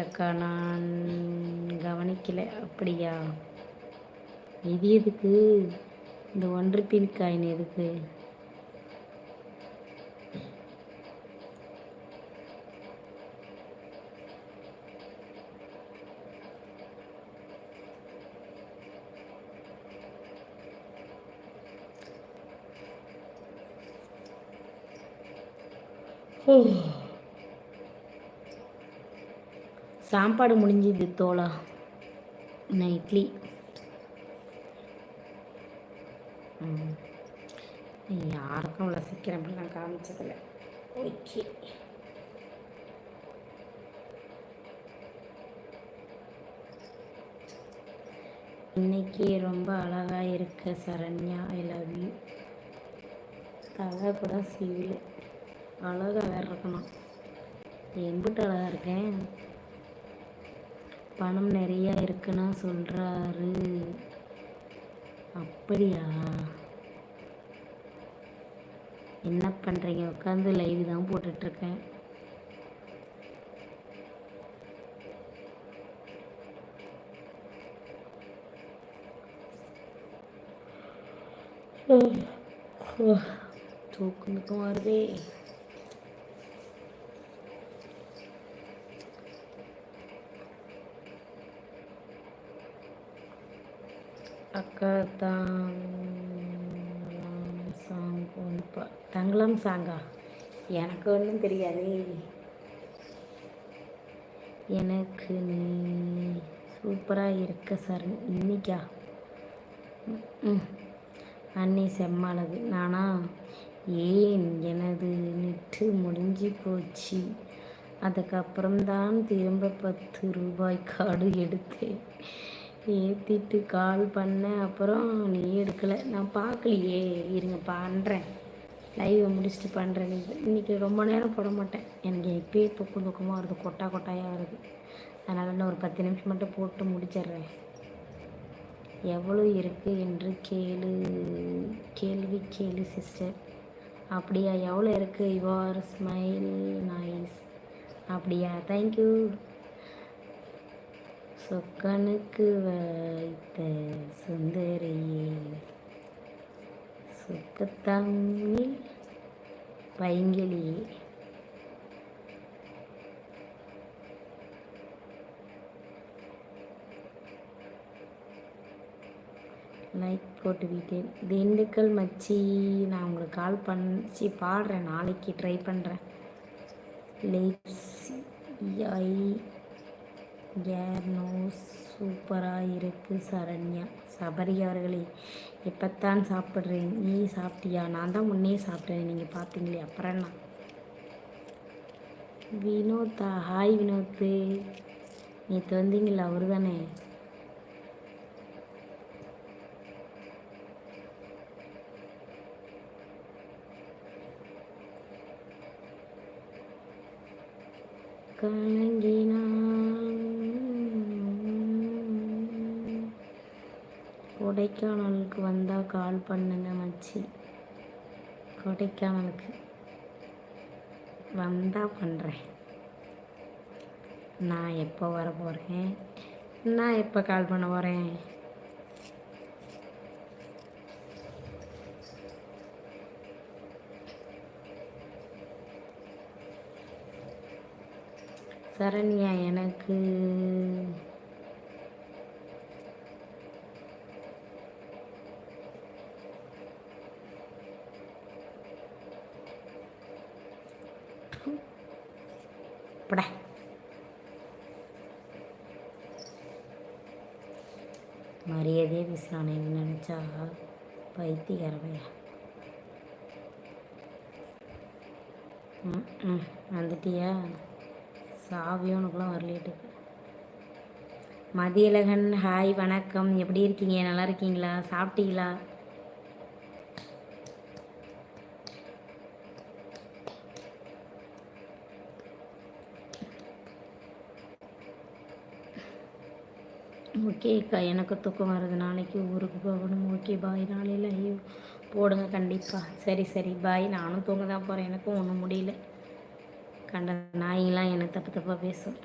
அக்கா நான் கவனிக்கலை. அப்படியா? இது எதுக்கு? இந்த ஒன்று பின் காயின் எதுக்கு? சாப்பாடு முடிஞ்சுது தோலா நான் இட்லி. யாருக்கும் அவ்வளோ சீக்கிரம் அப்படிலாம் காமிச்சதில்லை. ஓகே. இன்னைக்கு ரொம்ப அழகாக இருக்க சரண்யா ஐ லவ் யூ தலை கூட சிவில் அழகாக வேறு இருக்கணும். எம்பிட்டு அழகாக இருக்கேன். பணம் நிறையா இருக்குன்னா சொல்கிறாரு அப்படியா? என்ன பண்ணுறீங்க உட்காந்து லைவ் தான் போட்டுட்ருக்கேன். தூக்கம் தூக்கம் வருதே அக்கா தான் சாங் ஒன்று தங்கலம் சாங்கா எனக்கு ஒன்றும் தெரியாது. எனக்கு நீ சூப்பராக இருக்க சார் இன்னைக்கா? அன்னி செம்மழகு. நானா? ஏன்? எனது நிட்டு முடிஞ்சு போச்சு. அதுக்கப்புறம்தான் திரும்ப பத்து ரூபாய் கார்டு எடுத்தேன். ஏற்றிட்டு கால் பண்ணேன் அப்புறம் நீ எடுக்கலை. நான் பார்க்கலையே இருங்க பண்ணுறேன் லைவை முடிச்சுட்டு பண்ணுறேன் நீங்கள் இன்றைக்கி ரொம்ப நேரம் போட மாட்டேன். எனக்கு எப்பயே தூக்கம் தொக்கமாக வருது. கொட்டா கொட்டாயாக வருது. அதனால் நான் ஒரு பத்து நிமிஷம் மட்டும் போட்டு முடிச்சிடுறேன். எவ்வளோ இருக்குது என்று கேளு. கேள்வி கேளு சிஸ்டர் அப்படியா? எவ்வளோ இருக்குது யுவர் ஸ்மைல் நைஸ் அப்படியா? தேங்க்யூ சொக்கனுக்கு வைத்த சுந்தரியே சொக்கத்தமிழ் பைங்கிலியே லைக் போட்டு விட்டேன் திண்டுக்கல் மச்சி நான் உங்களுக்கு கால் பண்ணி பாடுறேன். நாளைக்கு ட்ரை பண்ணுறேன் லிப்ஸ் ஐ ஏர்னோ சூப்பராக இருக்குது சரண்யா. சபரி அவர்களே எப்போத்தான் சாப்பிட்றேன்? நீ சாப்பிட்டியா? நான் தான் முன்னே சாப்பிட்றேன் நீங்கள் பார்த்தீங்களே அப்புறம் என்ன? வினோத்தா ஹாய் வினோத்து. நேற்று வந்தீங்களா அவரு தானே கணங்கினா கொடைக்கானலுக்கு வந்தால் கால் பண்ணுங்க மச்சி. கொடைக்கானலுக்கு வந்தால் பண்ணுறேன் நான் எப்போ வர போகிறேன் நான் எப்போ கால் பண்ண போகிறேன் சரண்யா எனக்கு போட மரியாதையே பேசலானே நினச்சா பைத்தியரவையா ம் ம் வந்துட்டியா? சாவியும் உனக்குலாம் வரலேட்டுக்கு மதியழகன் ஹாய் வணக்கம். எப்படி இருக்கீங்க? நல்லா இருக்கீங்களா? சாப்பிட்டீங்களா? ஓகேக்கா எனக்கு தூக்கம் வருது. நாளைக்கு ஊருக்கு போகணும். ஓகே பாய் நாளையில் ஐயோ போடுங்க கண்டிப்பாக சரி சரி பாய் நானும் தூங்க தான் போகிறேன் எனக்கும் ஒன்றும் முடியல. கண்ட நாயெல்லாம் எனக்கு தப்பு தப்பாக பேசும்.